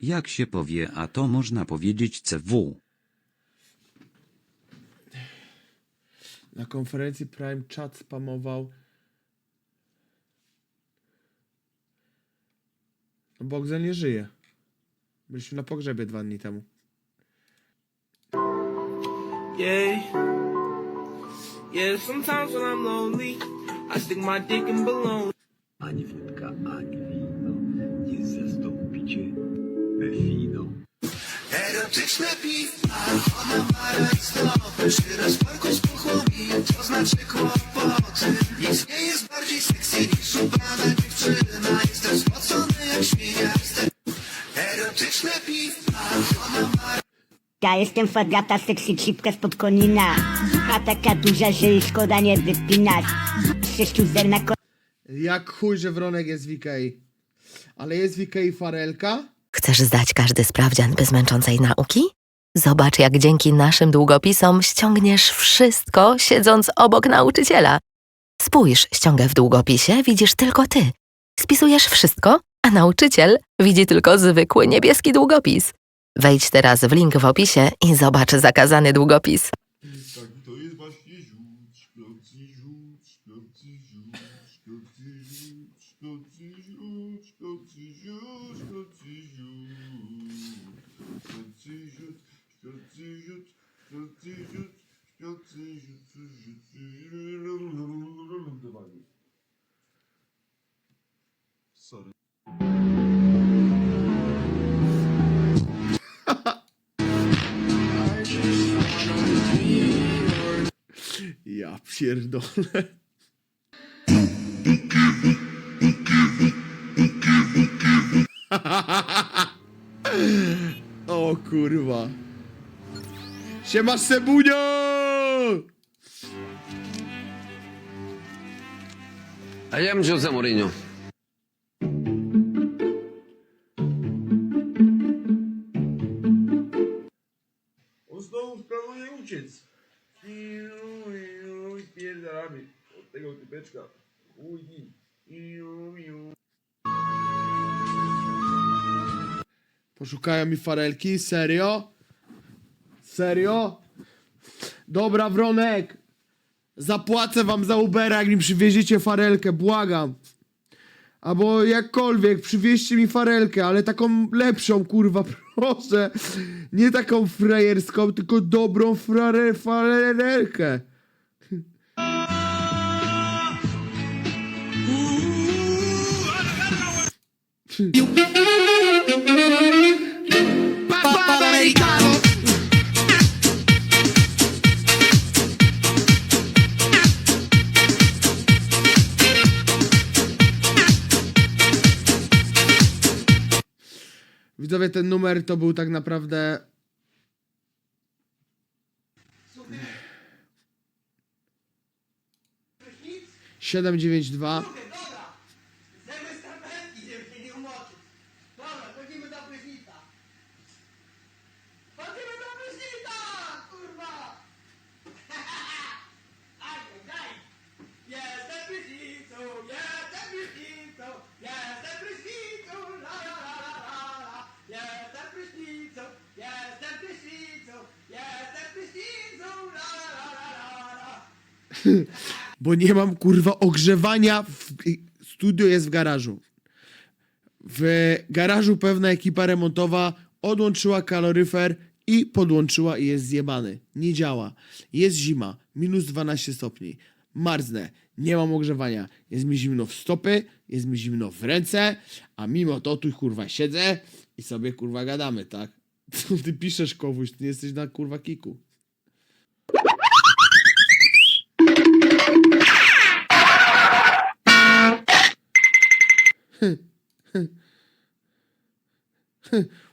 Jak się powie, a to można powiedzieć CW. Na konferencji Prime chat spamował. No Bogdan nie żyje. Byliśmy na pogrzebie dwa dni temu. Yeah. Yeah, sometimes when I'm lonely, I stick my dick in balloons. Ani wódka, ani wino nie zastąpicie Befino. Erotyczne piwa, ona ma stopy Przy rozporku z puchłami, to znaczy kłopoty Nic nie jest bardziej sexy niż ubrana dziewczyna Jestem spocony jak świnia, jestem Erotyczne piwa, ona ma Ja jestem fagata, sexy chipka spod konina. A taka duża, że jej szkoda nie wypinać. Sześciu zer na Jak chuj, że Wronek jest w Ikei. Ale jest w Ikei Farelka? Chcesz zdać każdy sprawdzian bez męczącej nauki? Zobacz, jak dzięki naszym długopisom ściągniesz wszystko, siedząc obok nauczyciela. Spójrz, ściągę w długopisie, widzisz tylko ty. Spisujesz wszystko, a nauczyciel widzi tylko zwykły niebieski długopis. Wejdź teraz w link w opisie i zobacz zakazany długopis. Sorry. Ja pierdolę. o kurwa. Siema Sebunio! I am Jose Mourinho. Planuje uciec. Iu, iu, i pierdalamy od tego typeczka. Uj, iu, iu. Poszukają mi farelki? Serio? Serio? Dobra, Wronek. Zapłacę wam za Ubera, jak mi przywieziecie farelkę, błagam. Albo jakkolwiek, przywieźcie mi farelkę, ale taką lepszą, kurwa, proszę. Nie taką frajerską, tylko dobrą frare, farelkę. ten numer to był tak naprawdę. Siedem dziewięć dwa. Dobra, to idziemy do prysznica. Bo nie mam kurwa ogrzewania. W... Studio jest w garażu. W garażu pewna ekipa remontowa odłączyła kaloryfer i podłączyła i jest zjebany. Nie działa. Jest zima, minus 12 stopni. Marznę, nie mam ogrzewania. Jest mi zimno w stopy, jest mi zimno w ręce, a mimo to tu kurwa siedzę i sobie kurwa gadamy, tak? Ty piszesz, Kowuś? Ty nie jesteś na kurwa kiku.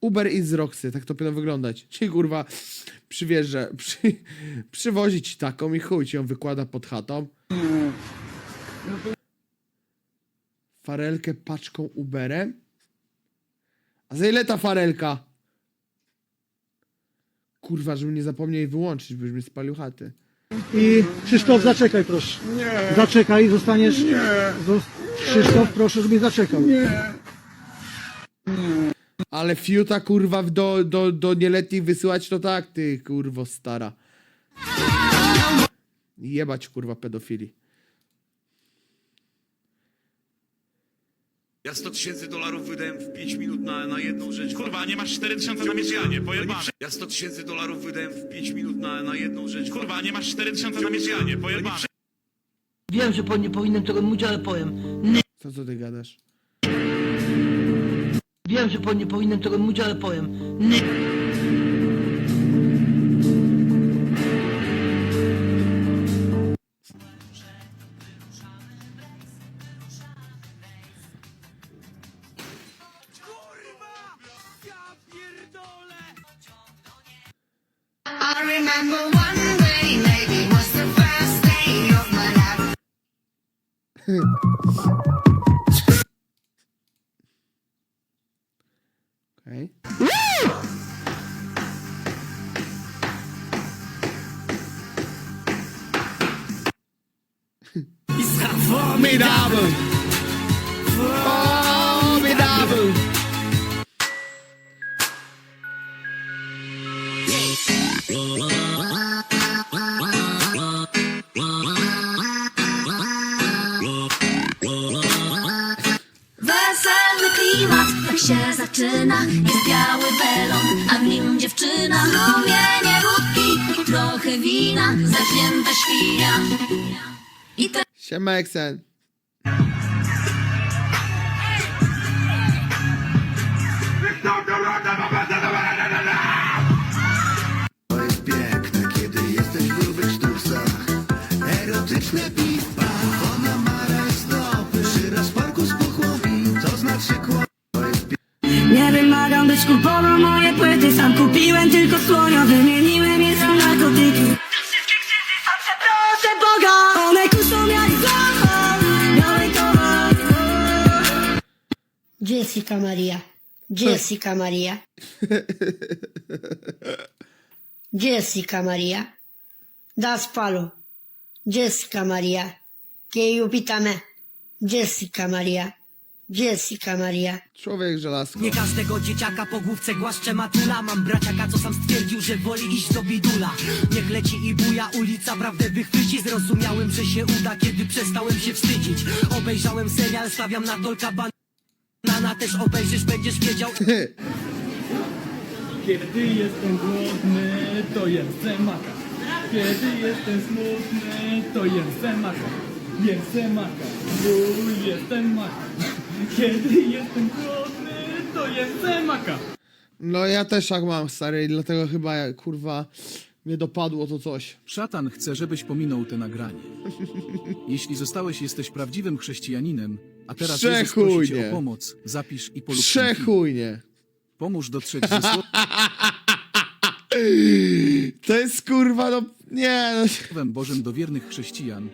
Uber i z Roxy, tak to powinno wyglądać. Czyli kurwa przywierzę, przy, przywozi ci taką i chuj ci ją wykłada pod chatą. Farelkę paczką Uberem? A za ile ta farelka? Kurwa, żebym nie zapomniał jej wyłączyć, byś mi spalił chaty. I Krzysztof, zaczekaj proszę. Nie. Zaczekaj, zostaniesz. Nie. Krzysztof, proszę, żeby zaczekał. Ale fiuta kurwa do, do, do nieletnich wysyłać to tak, ty kurwo stara. Jebać kurwa pedofili. Ja 100 tysięcy dolarów wydałem w 5 minut na, na jedną rzecz. Kurwa, nie masz 4 tysiące na mieszkanie, pojebane. Ja 100 tysięcy dolarów wydałem w 5 minut na, na jedną rzecz. Kurwa, nie masz 4 tysiące na mieszkanie, pojebane. Wiem, że po, nie powinienem tego mówić, ale powiem. Co co ty gadasz? Wiem, że po, nie powinienem tego mówić, ale powiem. I remember one okay. formidável. Zaczyna Jest biały welon, a w nim dziewczyna. Rumienie wódki, trochę wina Zaśnięta świnia. I te Siema Eksen. To jest piękne, kiedy jesteś w grubych sztuczkach Erotyczne Nie wymagam być kupował moje płyty Sam kupiłem tylko słonia Wymieniłem je za narkotyki Jessica Maria. Jessica Maria. Jessica Maria. Da spalo. Jessica Maria. Che io pitame. Jessica Maria. Jessica Maria. Człowiek żelazko. Nie każdego dzieciaka po główce głaszcze matula Mam braciaka, co sam stwierdził, że woli iść do bidula Niech leci i buja, ulica prawdę wychwyci Zrozumiałem, że się uda, kiedy przestałem się wstydzić Obejrzałem serial, stawiam na tolka banana Też obejrzysz, będziesz wiedział Kiedy jestem głodny, to jem semaka. Kiedy jestem smutny, to jem semaka. Jem semaka, bo jestem maka. Kiedy jestem głodny, to jem semaka. No ja też tak mam stary i dlatego chyba kurwa mnie dopadło to coś. Szatan chce, żebyś pominął te nagranie. Jeśli zostałeś, jesteś prawdziwym chrześcijaninem, a teraz Jezus prosi Przechujnie. cię o pomoc, zapisz i polub ten film. Przechujnie. Pomóż dotrzeć ze To jest kurwa no nie no. Słowem Bożym do wiernych chrześcijan.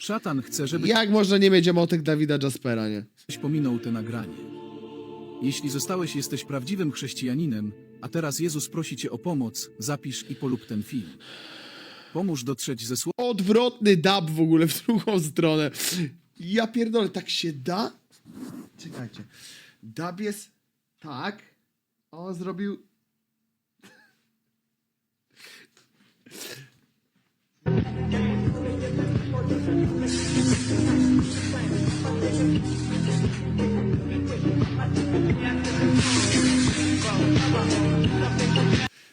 Szatan chce, żebyś Jak można nie mieć emotek Dawida Jaspera, nie? pominął te nagranie. Jeśli zostałeś, jesteś prawdziwym chrześcijaninem, a teraz Jezus prosi cię o pomoc, zapisz i polub ten film. Pomóż dotrzeć ze słowem Odwrotny dub w ogóle w drugą stronę. Ja pierdolę, tak się da? Czekajcie. Dub jest tak, a on zrobił...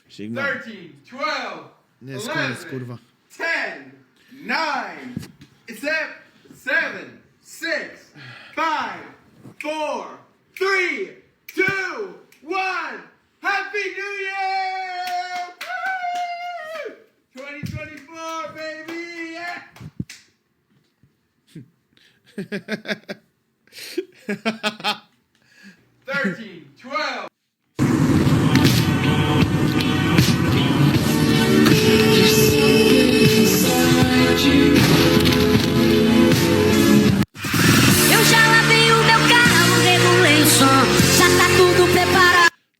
Signał. 13, 12, Nie jest koniec, kurwa. 10, 9, 7, 7, 6, 5, 4, 3, 2, 1. Happy New Year! Woo! 2024, baby! 13, 12.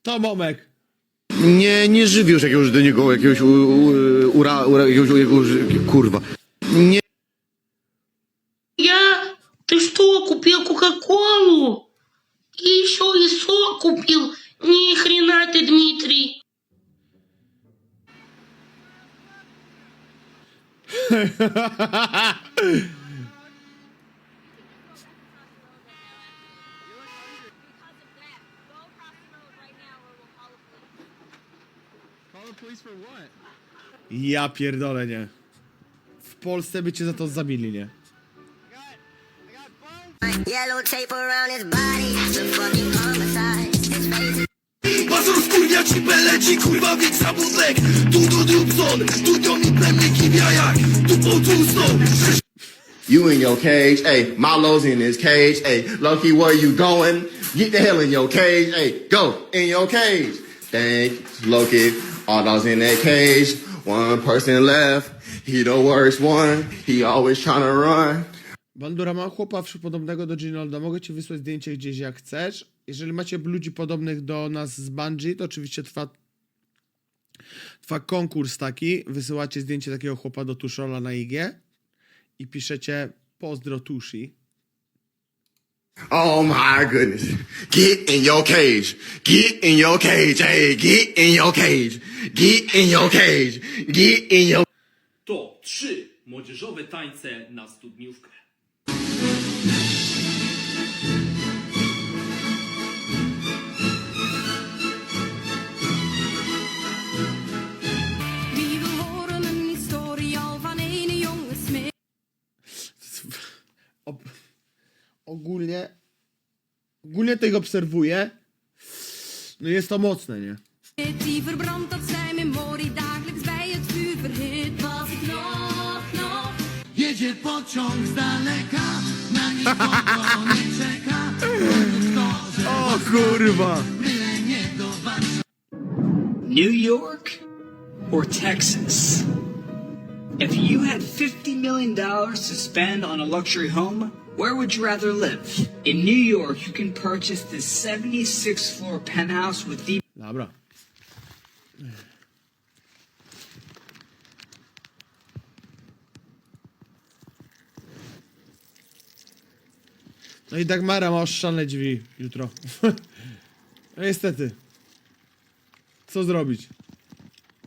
To Momek. Nie, nie żywisz jakiegoś do niego, jakiegoś, u, u, ura, ura, jakiegoś, jakiegoś, kurwa. Nie. купил. Ни хрена ты, Дмитрий. Ja pierdolę, nie. W Polsce by cię za to zabili, nie? Yellow tape around his body. It's a fucking homicide. Kurwa wiksa butlek Tu do tu do mi plemniki w jajach Tu You in your cage, hey, Milo's in his cage, hey, Lucky, where you going? Get the hell in your cage, hey, go in your cage. Thank Loki, all dogs in that cage. One person left, he the worst one, he always trying to run. Bandura, mam chłopa podobnego do Ginolda. Mogę ci wysłać zdjęcie gdzieś jak chcesz. Jeżeli macie ludzi podobnych do nas z Bungie, to oczywiście trwa, trwa konkurs taki. Wysyłacie zdjęcie takiego chłopa do Tuszola na IG i piszecie pozdro Tushi. Oh my goodness. Get in your cage. Get in your cage. Hey, get in your cage. Get in your cage. Get in your To trzy młodzieżowe tańce na studniówkę. Ogólnie ogólnie tego obserwuję. No jest to mocne, nie? Die verbrandt dat zijn memorie dagelijks bij het vuur verhit. Was ik nog, nog. Jedzie pociąg z daleka Na nikogo nie czeka O kurwa! New York or Texas? If you had $50 million to spend on a luxury home, where would you rather live? In New York, you can purchase this 76 floor penthouse with deep Dobra. No i Dagmara ma oszczane drzwi jutro. No niestety. Co zrobić?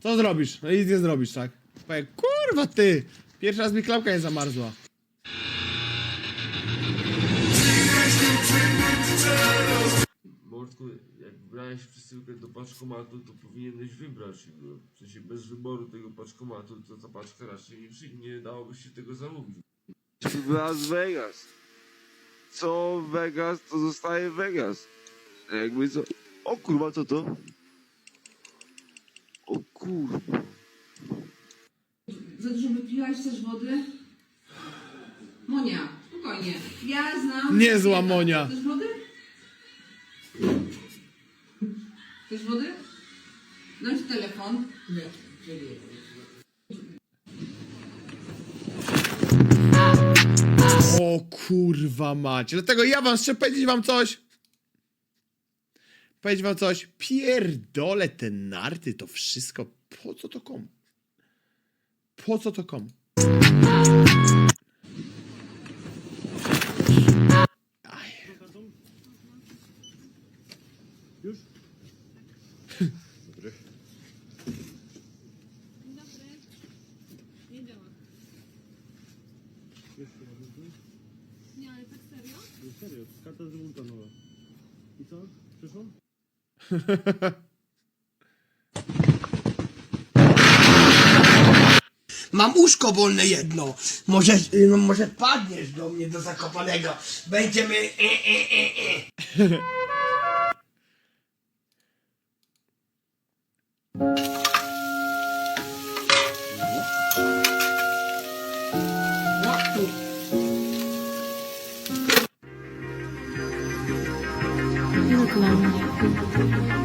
Co zrobisz? No nic nie zrobisz, tak? Powiem, kurwa ty! Pierwszy raz mi klapka nie zamarzła. Jak brałeś przesyłkę do paczkomatu, to powinieneś wybrać go. W sensie bez wyboru tego paczkomatu, to ta paczka raczej nie, przy- nie dałoby się tego zamówić. Las Vegas. Co Vegas, to zostaje Vegas. Jakby co... O kurwa, co to? O kurwa. Za dużo wypiłaś też wody? Monia, spokojnie. Ja znam... Niezła Monia. Chcesz wody? Chcesz wody? Ci telefon. O kurwa macie. Dlatego ja wam chcę powiedzieć wam coś. Powiedzieć wam coś. Pierdolę te narty, to wszystko. Po co to komu? Po co to komu? Mam uszko wolne jedno. Może, no, może padniesz do mnie do Zakopanego. Będziemy... E, e, e, e. Lonely. I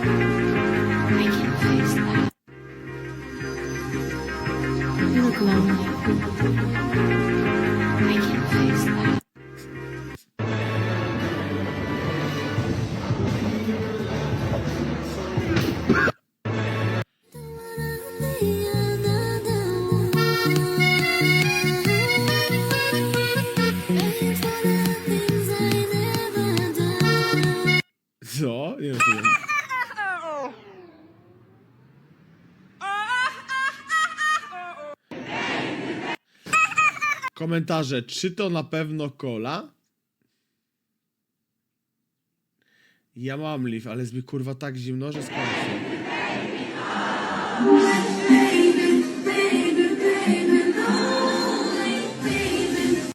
Komentarze. Czy to na pewno kola? Ja mam liv, ale jest mi kurwa tak zimno, że skończę.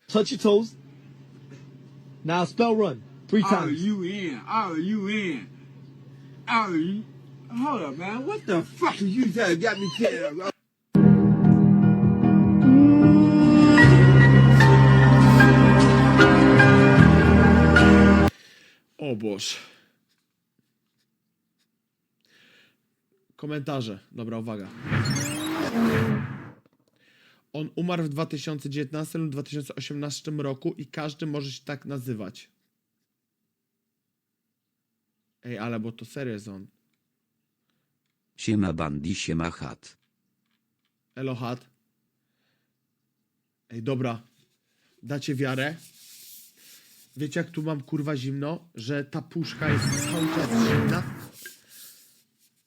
Touch your toes. Now spell run. Three times. you in? Are you in? Are you? Hold up, man. What the fuck you just got me killed? Boże. Komentarze. Dobra, uwaga. On umarł w 2019 lub 2018 roku i każdy może się tak nazywać. Ej, ale bo to serio jest on. Siema bandi, siema chat. Elohat. Ej, dobra. Dacie wiarę? Wiecie, jak tu mam kurwa zimno? Że ta puszka jest cały czas zimna?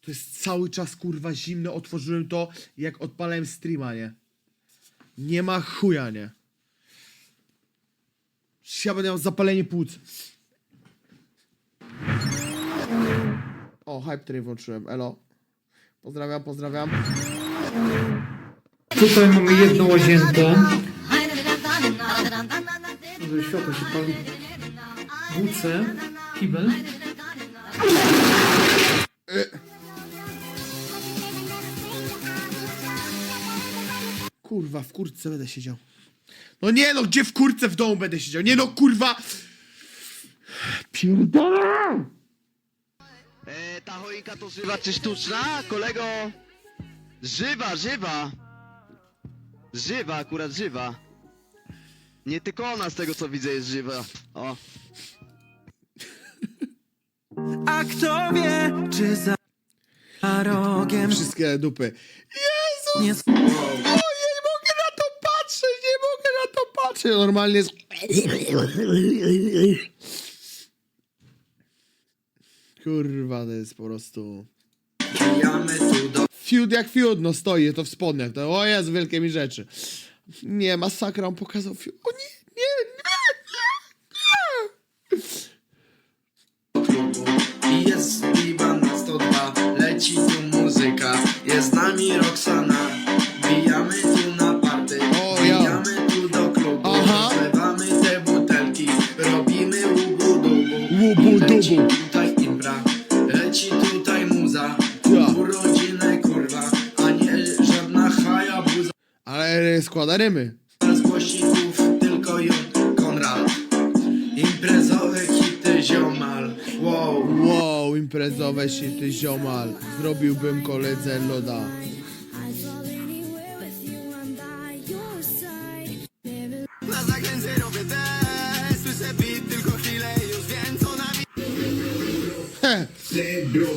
To jest cały czas kurwa zimno. Otworzyłem to, jak odpalałem streama, nie? Nie ma chuja, nie? Ja będę miał zapalenie płuc. O, hype train włączyłem. Elo. Pozdrawiam, pozdrawiam. Tutaj mamy jedną łazienkę. Może światło się pali. WC, kibel. Kurwa, w kurtce będę siedział. No nie no, gdzie w kurtce w domu będę siedział? Nie no, kurwa! Pierdolę! E, ta choinka to żywa czy sztuczna, kolego? Żywa, żywa. Żywa, akurat żywa. Nie tylko ona z tego co widzę jest żywa. O. A kto wie, czy za rogiem Wszystkie dupy. Jezu! nie O, nie mogę na to patrzeć, nie mogę na to patrzeć. Normalnie jest... Kurwa, to jest po prostu... Fiud jak fiud, no stoi, to w spodniach. To, o jest wielkie mi rzeczy. Nie, masakra, on pokazał fiud. O nie, nie, nie, nie! I jest Biba na 102, leci tu muzyka Jest z nami Roxana, składa rymy. Z głośników tylko Jon Konrad Imprezowe hity ziomal, wow Wow, imprezowe shity ziomal. Zrobiłbym koledze loda. Na zakręcie robię te Słyszę beat tylko chwilę Już wiem co na He. Lebro